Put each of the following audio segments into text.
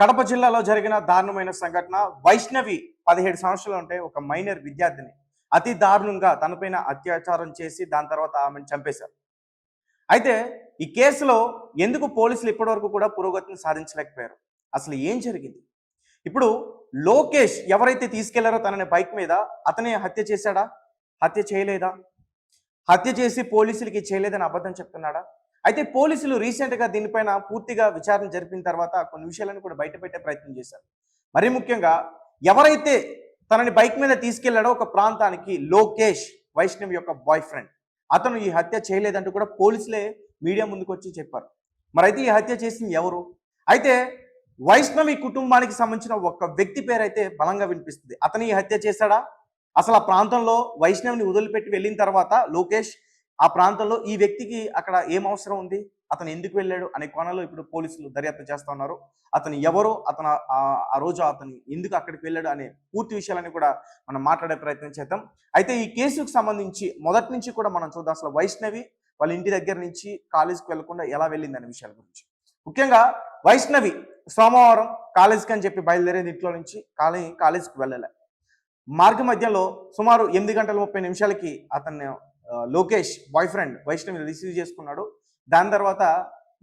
కడప జిల్లాలో జరిగిన దారుణమైన సంఘటన వైష్ణవి పదిహేడు సంవత్సరాలు ఉంటే ఒక మైనర్ విద్యార్థిని అతి దారుణంగా తనపైన అత్యాచారం చేసి దాని తర్వాత ఆమెను చంపేశారు. అయితే ఈ కేసులో ఎందుకు పోలీసులు ఇప్పటివరకు కూడా పురోగతిని సాధించలేకపోయారు? అసలు ఏం జరిగింది? ఇప్పుడు లోకేష్ ఎవరైతే తీసుకెళ్ళారో తనని బైక్ మీద అతనే హత్య చేశాడా? హత్య చేయలేదా? హత్య చేసి పోలీసులకి చేయలేదని అబద్ధం చెప్తున్నాడా? అయితే పోలీసులు రీసెంట్గా దీనిపైన పూర్తిగా విచారణ జరిపిన తర్వాత కొన్ని విషయాలను కూడా బయట పెట్టే ప్రయత్నం చేశారు. మరీ ముఖ్యంగా ఎవరైతే తనని బైక్ మీద తీసుకెళ్ళాడో ఒక ప్రాంతానికి లోకేష్ వైష్ణవి యొక్క బాయ్ ఫ్రెండ్ అతను ఈ హత్య చేయలేదంటూ కూడా పోలీసులే మీడియా ముందుకు వచ్చి చెప్పారు. మరి అయితే ఈ హత్య చేసింది ఎవరు? అయితే వైష్ణవి కుటుంబానికి సంబంధించిన ఒక వ్యక్తి పేరు అయితే బలంగా వినిపిస్తుంది. అతను ఈ హత్య చేశాడా? అసలు ఆ ప్రాంతంలో వైష్ణవిని వదిలిపెట్టి వెళ్ళిన తర్వాత లోకేష్ ఆ ప్రాంతంలో ఈ వ్యక్తికి అక్కడ ఏం అవసరం ఉంది? అతను ఎందుకు వెళ్ళాడు అనే కోణంలో ఇప్పుడు పోలీసులు దర్యాప్తు చేస్తూ ఉన్నారు. అతను ఎవరో అతను ఆ- ఆ రోజు అతను ఎందుకు అక్కడికి వెళ్ళాడు అనే పూర్తి విషయాలని కూడా మనం మాట్లాడే ప్రయత్నం చేద్దాం. అయితే ఈ కేసుకు సంబంధించి మొదటి నుంచి కూడా మనం చూద్దాం. అసలు వైష్ణవి వాళ్ళ ఇంటి దగ్గర నుంచి కాలేజీకి వెళ్ళకుండా ఎలా వెళ్ళింది అనే విషయాల గురించి. ముఖ్యంగా వైష్ణవి సోమవారం కాలేజీకి అని చెప్పి బయలుదేరేది ఇంట్లో నుంచి కాలేజీ కాలేజీకి వెళ్ళలే. మార్గ మధ్యలో సుమారు ఎనిమిది గంటల ముప్పై నిమిషాలకి అతన్ని Lokesh boy friend Vaishnavi receive చేసుకున్నాడు. దాని తర్వాత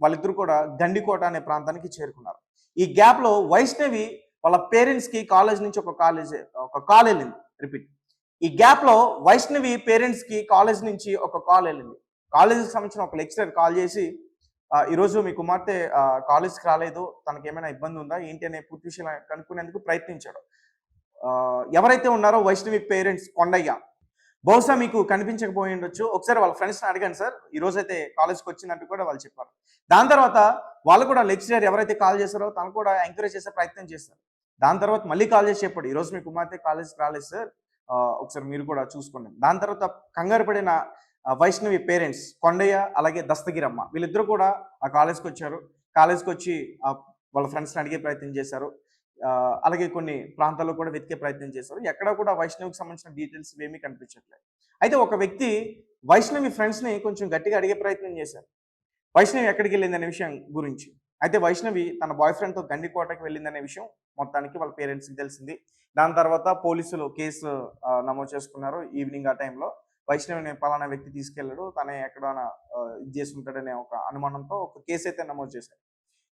వాళ్ళిద్దరు కూడా గండికోట అనే ప్రాంతానికి చేరుకున్నారు. ఈ గ్యాప్లో వైష్ణవి వాళ్ళ పేరెంట్స్కి కాలేజ్ నుంచి ఒక కాలేజ్ ఒక కాల్ వెళ్ళింది. రిపీట్ ఈ గ్యాప్లో వైష్ణవి పేరెంట్స్కి కాలేజ్ నుంచి ఒక కాల్ వెళ్ళింది. కాలేజీకి సంబంధించిన ఒక లెక్చరర్ కాల్ చేసి ఈరోజు మీ కుమార్తె కాలేజ్కి రాలేదు. తనకి ఏమైనా ఇబ్బంది ఉందా? ఏంటి? అనే పూర్తి విషయం కనుక్కునేందుకు ప్రయత్నించాడు. ఎవరైతే ఉన్నారో వైష్ణవి పేరెంట్స్ కొండయ్య బహుశా మీకు కనిపించకపోయి ఉండొచ్చు. ఒకసారి వాళ్ళ ఫ్రెండ్స్ని అడిగాను సార్. ఈరోజు అయితే కాలేజ్కి వచ్చినట్టు కూడా వాళ్ళు చెప్పారు. దాని తర్వాత వాళ్ళు కూడా లెక్చరర్ ఎవరైతే కాల్ చేశారో తను కూడా ఎంకరేజ్ చేసే ప్రయత్నం చేస్తారు దాని తర్వాత మళ్ళీ కాల్ చేసి చెప్పాడు. ఈరోజు మీ కుమార్తె కాలేజ్కి రాలేదు సార్. ఒకసారి మీరు కూడా చూసుకోండి. దాని తర్వాత కంగారు పడిన వైష్ణవి పేరెంట్స్ కొండయ్య అలాగే దస్తగిరమ్మ వీళ్ళిద్దరూ కూడా ఆ కాలేజ్కి వచ్చారు. కాలేజ్కి వచ్చి వాళ్ళ ఫ్రెండ్స్ని అడిగే ప్రయత్నం చేశారు. అలాగే కొన్ని ప్రాంతాల్లో కూడా వెతికే ప్రయత్నం చేశారు. ఎక్కడ కూడా వైష్ణవికి సంబంధించిన డీటెయిల్స్ ఏమీ కనిపించట్లేదు. అయితే ఒక వ్యక్తి వైష్ణవి ఫ్రెండ్స్ని కొంచెం గట్టిగా అడిగే ప్రయత్నం చేశారు. వైష్ణవి ఎక్కడికి వెళ్ళింది విషయం గురించి. అయితే వైష్ణవి తన బాయ్ ఫ్రెండ్తో గండికోటకి వెళ్ళిందనే విషయం మొత్తానికి వాళ్ళ పేరెంట్స్కి తెలిసింది. దాని తర్వాత పోలీసులు కేసు నమోదు చేసుకున్నారు ఈవినింగ్ ఆ టైంలో. వైష్ణవిని పలానా వ్యక్తి తీసుకెళ్ళాడు. తనే ఎక్కడైనా ఇది చేసి ఉంటాడనే ఒక అనుమానంతో ఒక కేసు అయితే నమోదు చేశారు.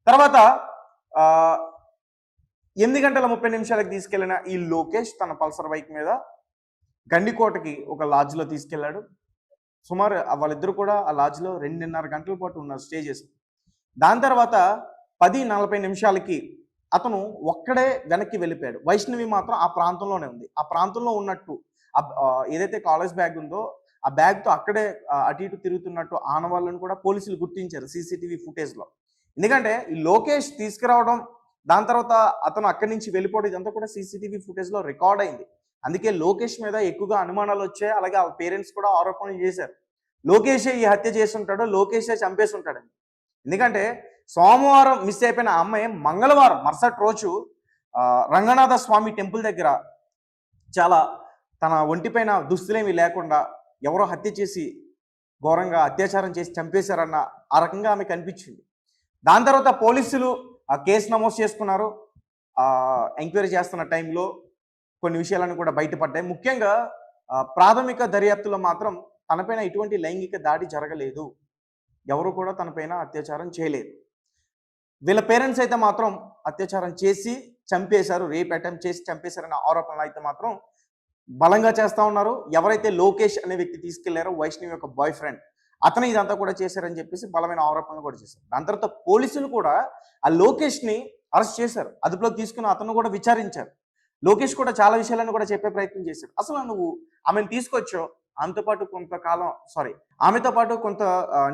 తర్వాత ఆ, ఎనిమిది గంటల ముప్పై నిమిషాలకు తీసుకెళ్ళిన ఈ లోకేష్ తన పల్సర్ బైక్ మీద గండికోటకి ఒక లాడ్జ్లో తీసుకెళ్ళాడు సుమారు వాళ్ళిద్దరు కూడా ఆ లాడ్జ్లో రెండున్నర గంటల పాటు ఉన్నారు స్టే చేసి దాని తర్వాత పది నలభై నిమిషాలకి అతను ఒక్కడే వెనక్కి వెళ్ళిపోయాడు. వైష్ణవి మాత్రం ఆ ప్రాంతంలోనే ఉంది. ఆ ప్రాంతంలో ఉన్నట్టు ఏదైతే కాలేజ్ బ్యాగ్ ఉందో ఆ బ్యాగ్తో అక్కడే అటు ఇటు తిరుగుతున్నట్టు ఆనవాళ్ళను కూడా పోలీసులు గుర్తించారు సీసీటీవీ ఫుటేజ్లో. ఎందుకంటే ఈ లోకేష్ తీసుకురావడం దాని తర్వాత అతను అక్కడి నుంచి వెళ్ళిపోవడం ఇదంతా కూడా సీసీటీవీ ఫుటేజ్లో రికార్డ్ అయింది. అందుకే లోకేష్ మీద ఎక్కువగా అనుమానాలు వచ్చాయి. అలాగే ఆ పేరెంట్స్ కూడా ఆరోపణలు చేశారు. లోకేషే ఈ హత్య చేసి ఉంటాడు లోకేషే చంపేసి ఉంటాడని ఎందుకంటే సోమవారం మిస్ అయిపోయిన అమ్మాయి మంగళవారం మరుసటి రోజు రంగనాథ స్వామి టెంపుల్ దగ్గర చాలా తన ఒంటిపైన దుస్తులేమి లేకుండా ఎవరో హత్య చేసి ఘోరంగా అత్యాచారం చేసి చంపేశారన్న ఆ రకంగా ఆమె కనిపించింది. దాని తర్వాత పోలీసులు ఆ కేసు నమోదు చేసుకున్నారు. ఎంక్వైరీ చేస్తున్న టైంలో కొన్ని విషయాలను కూడా బయటపడ్డాయి. ముఖ్యంగా ప్రాథమిక దర్యాప్తులో మాత్రం తనపైన ఎటువంటి లైంగిక దాడి జరగలేదు. ఎవరు కూడా తనపైన అత్యాచారం చేయలేదు. వీళ్ళ పేరెంట్స్ అయితే మాత్రం అత్యాచారం చేసి చంపేశారు రేప్ అటెంప్ట్ చేసి చంపేశారనే ఆరోపణలు అయితే మాత్రం బలంగా చేస్తా ఉన్నారు. ఎవరైతే లోకేష్ అనే వ్యక్తి తీసుకెళ్ళారో వైష్ణవి యొక్క బాయ్ ఫ్రెండ్ అతను ఇదంతా కూడా చేశారని చెప్పేసి బలమైన ఆరోపణలు కూడా చేశారు. దాని తర్వాత పోలీసులు కూడా ఆ లోకేష్ని అరెస్ట్ చేశారు. అదుపులోకి తీసుకుని అతను కూడా విచారించారు. లోకేష్ కూడా చాలా విషయాలను కూడా చెప్పే ప్రయత్నం చేశాడు. అసలు నువ్వు ఆమెను తీసుకొచ్చావు ఆమెతో పాటు కొంతకాలం సారీ ఆమెతో పాటు కొంత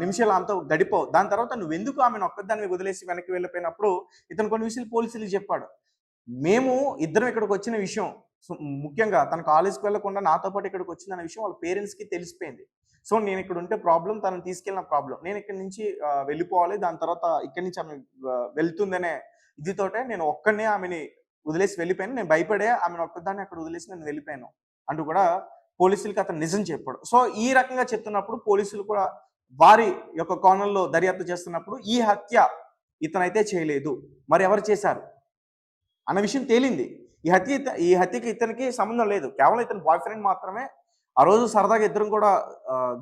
నిమిషాలు ఆమెతో గడిపావు. దాని తర్వాత నువ్వు ఎందుకు ఆమెను ఒక్కదాన్ని వదిలేసి వెనక్కి వెళ్ళిపోయినప్పుడు ఇతను కొన్ని విషయాలు పోలీసులు చెప్పాడు. మేము ఇద్దరం ఇక్కడికి వచ్చిన విషయం ముఖ్యంగా తన కాలేజ్కి వెళ్ళకుండా నాతో పాటు ఇక్కడికి వచ్చిందన్న విషయం వాళ్ళ పేరెంట్స్కి తెలిసిపోయింది. సో నేను ఇక్కడ ఉంటే ప్రాబ్లం తనని తీసుకెళ్ళిన ప్రాబ్లం నేను ఇక్కడ నుంచి వెళ్ళిపోవాలి. దాని తర్వాత ఇక్కడి నుంచి ఆమె వెళ్తుందనే ఇదితోటే నేను ఒక్కడనే ఆమెని వదిలేసి వెళ్ళిపోయాను. నేను భయపడే ఆమెను ఒక్కదాన్ని అక్కడ వదిలేసి నేను వెళ్ళిపోయాను. అంటూ కూడా పోలీసులకి అతను నిజం చెప్పాడు. సో ఈ రకంగా చెప్తున్నప్పుడు పోలీసులు కూడా వారి యొక్క కోణంలో దర్యాప్తు చేస్తున్నప్పుడు ఈ హత్య ఇతనైతే చేయలేదు. మరి ఎవరు చేశారు? అన్న విషయం తేలింది. ఈ హత్య ఈ హత్యకి ఇతనికి సంబంధం లేదు. కేవలం ఇతని బాయ్ ఫ్రెండ్ మాత్రమే ఆ రోజు సరదాగా ఇద్దరం కూడా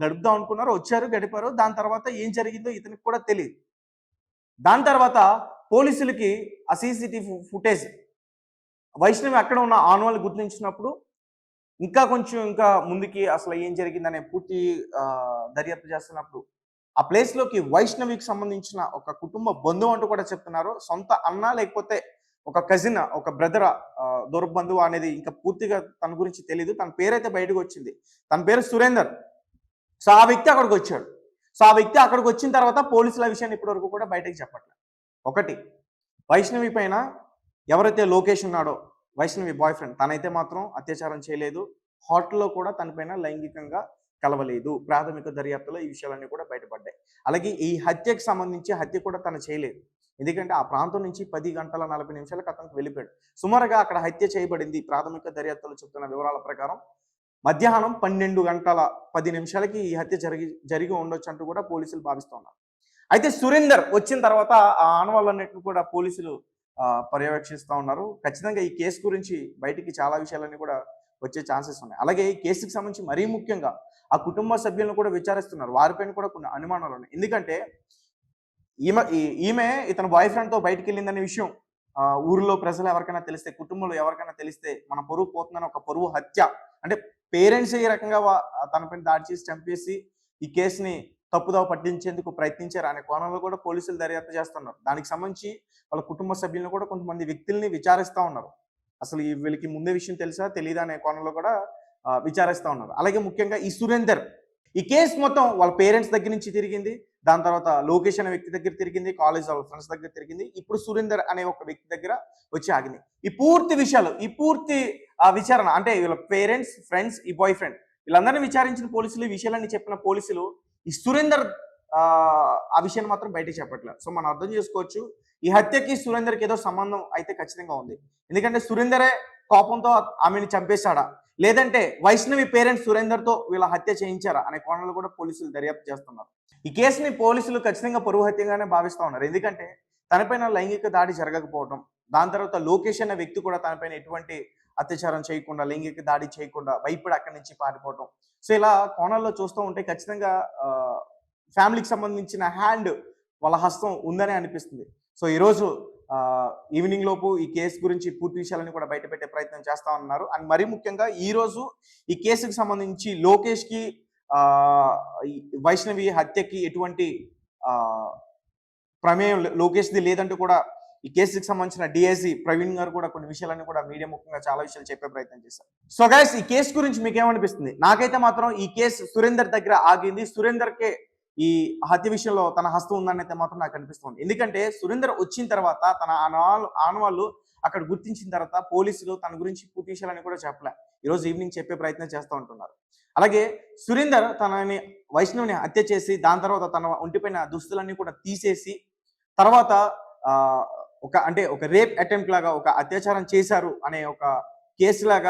గడుపుదాం అనుకున్నారు. వచ్చారు గడిపారు. దాని తర్వాత ఏం జరిగిందో ఇతనికి కూడా తెలియదు దాని తర్వాత పోలీసులకి ఆ సీసీటీవీ ఫుటేజ్ వైష్ణవి అక్కడ ఉన్న ఆనవాళ్ళు గుర్తించినప్పుడు ఇంకా కొంచెం ఇంకా ముందుకి అసలు ఏం జరిగిందనే పూర్తి దర్యాప్తు చేస్తున్నప్పుడు ఆ ప్లేస్లోకి వైష్ణవికి సంబంధించిన ఒక కుటుంబ బంధువు అంటూ కూడా చెప్తున్నారు. సొంత అన్న లేకపోతే ఒక కజిన్ ఒక బ్రదర్ దూర అనేది ఇంకా పూర్తిగా తన గురించి తెలియదు తన పేరైతే బయటకు వచ్చింది. తన పేరు సురేందర్. సో ఆ వ్యక్తి అక్కడికి వచ్చాడు. సో ఆ వ్యక్తి అక్కడికి వచ్చిన తర్వాత పోలీసుల విషయాన్ని ఇప్పటివరకు కూడా బయటకు చెప్పట్లేదు. ఒకటి వైష్ణవి పైన ఎవరైతే లోకేష్ ఉన్నాడో వైష్ణవి బాయ్ ఫ్రెండ్ తనైతే మాత్రం అత్యాచారం చేయలేదు. హోటల్లో కూడా తనపైన లైంగికంగా కలవలేదు. ప్రాథమిక దర్యాప్తులో ఈ విషయాలన్నీ కూడా బయటపడ్డాయి. అలాగే ఈ హత్యకు సంబంధించి హత్య కూడా తను చేయలేదు. ఎందుకంటే ఆ ప్రాంతం నుంచి పది గంటల నలభై నిమిషాలకు అతనికి వెళ్ళిపోయాడు. సుమారుగా అక్కడ హత్య చేయబడింది ప్రాథమిక దర్యాప్తులు చెప్తున్న వివరాల ప్రకారం మధ్యాహ్నం పన్నెండు గంటల పది నిమిషాలకి ఈ హత్య జరిగి జరిగి ఉండొచ్చు అంటూ కూడా పోలీసులు భావిస్తున్నారు. అయితే సురేందర్ వచ్చిన తర్వాత ఆ ఆనవాళ్ళన్నింటిని కూడా పోలీసులు పర్యవేక్షిస్తూ ఉన్నారు. ఖచ్చితంగా ఈ కేసు గురించి బయటికి చాలా విషయాలన్నీ కూడా వచ్చే ఛాన్సెస్ ఉన్నాయి. అలాగే ఈ కేసుకి సంబంధించి మరీ ముఖ్యంగా ఆ కుటుంబ సభ్యులను కూడా విచారిస్తున్నారు. వారిపైన కూడా కొన్ని అనుమానాలు ఉన్నాయి. ఎందుకంటే ఈమె ఈ- ఈమె ఇతని బాయ్ ఫ్రెండ్తో బయటికి వెళ్ళిందనే విషయం ఊరిలో ప్రజలు ఎవరికైనా తెలిస్తే కుటుంబంలో ఎవరికైనా తెలిస్తే మన పొరుగు పోతుందని ఒక పొరుగు హత్య. అంటే పేరెంట్స్ ఈ రకంగా తనపైన దాడి చేసి చంపేసి ఈ కేసుని తప్పుదోవ పట్టించేందుకు ప్రయత్నించారు అనే కోణంలో కూడా పోలీసులు దర్యాప్తు చేస్తున్నారు. దానికి సంబంధించి వాళ్ళ కుటుంబ సభ్యులను కూడా కొంతమంది వ్యక్తుల్ని విచారిస్తూ ఉన్నారు. అసలు ఈ వీళ్ళకి ముందే విషయం తెలుసా తెలియదా అనే కోణంలో కూడా విచారిస్తూ ఉన్నారు. అలాగే ముఖ్యంగా ఈ సురేందర్ ఈ కేసు మొత్తం వాళ్ళ పేరెంట్స్ దగ్గర నుంచి తిరిగింది. దాని తర్వాత లోకేష్ అనే వ్యక్తి దగ్గర తిరిగింది కాలేజ్ వాళ్ళ ఫ్రెండ్స్ దగ్గర తిరిగింది. ఇప్పుడు సురేందర్ అనే ఒక వ్యక్తి దగ్గర వచ్చి ఆగింది. ఈ పూర్తి విషయాలు ఈ పూర్తి ఆ విచారణ అంటే వీళ్ళ పేరెంట్స్ ఫ్రెండ్స్ ఈ బాయ్ ఫ్రెండ్ వీళ్ళందరినీ విచారించిన పోలీసులు ఈ విషయాలన్నీ చెప్పిన పోలీసులు ఈ సురేందర్ ఆ, విషయాన్ని మాత్రం బయట చెప్పట్లేదు సో మనం అర్థం చేసుకోవచ్చు. ఈ హత్యకి సురేందర్కి ఏదో సంబంధం అయితే ఖచ్చితంగా ఉంది. ఎందుకంటే సురేందరే కోపంతో ఆమెను చంపేశాడా? లేదంటే వైష్ణవి పేరెంట్స్ సురేందర్తో వీళ్ళ హత్య చేయించారా? అనే కోణంలో కూడా పోలీసులు దర్యాప్తు చేస్తున్నారు. ఈ కేసుని పోలీసులు ఖచ్చితంగా పరువు హత్యగానే భావిస్తూ ఉన్నారు. ఎందుకంటే తనపైన లైంగిక దాడి జరగకపోవడం దాని తర్వాత లోకేష్ అనే వ్యక్తి కూడా తనపైన ఎటువంటి అత్యాచారం చేయకుండా లైంగిక దాడి చేయకుండా భయపడి అక్కడి నుంచి పారిపోవడం సో ఇలా కోణాల్లో చూస్తూ ఉంటే ఖచ్చితంగా ఫ్యామిలీకి సంబంధించిన హ్యాండ్ వాళ్ళ హస్తం ఉందని అనిపిస్తుంది. సో ఈరోజు ఈవినింగ్ లోపు ఈ కేసు గురించి పూర్తి విషయాలని కూడా బయటపెట్టే ప్రయత్నం చేస్తా ఉన్నారు. అండ్ మరీ ముఖ్యంగా ఈ రోజు ఈ కేసుకి సంబంధించి లోకేష్కి వైష్ణవి హత్యకి ఎటువంటి ప్రమేయం లోకేష్ది లేదంటూ కూడా ఈ కేసుకి సంబంధించిన డిఐసి ప్రవీణ్ గారు కూడా కొన్ని విషయాలన్నీ కూడా మీడియా ముఖ్యంగా చాలా విషయాలు చెప్పే ప్రయత్నం చేశారు. సో గైస్ ఈ కేసు గురించి మీకు ఏమనిపిస్తుంది నాకైతే మాత్రం ఈ కేసు సురేందర్ దగ్గర ఆగింది. సురేందర్కే ఈ హత్య విషయంలో తన హస్తం ఉందని అయితే మాత్రం నాకు అనిపిస్తుంది. ఎందుకంటే సురేందర్ వచ్చిన తర్వాత తన ఆనవాళ్ళు ఆనవాళ్ళు అక్కడ గుర్తించిన తర్వాత పోలీసులు తన గురించి పూర్తి విషయాలని కూడా చెప్పలే. ఈరోజు ఈవినింగ్ చెప్పే ప్రయత్నం చేస్తూ ఉంటున్నారు. అలాగే సురేందర్ తనని వైష్ణవిని హత్య చేసి దాని తర్వాత తన ఒంటిపైన దుస్తులన్నీ కూడా తీసేసి తర్వాత ఆ, ఒక అంటే ఒక రేప్ అటెంప్ట్ లాగా ఒక అత్యాచారం చేశారు అనే ఒక కేసు లాగా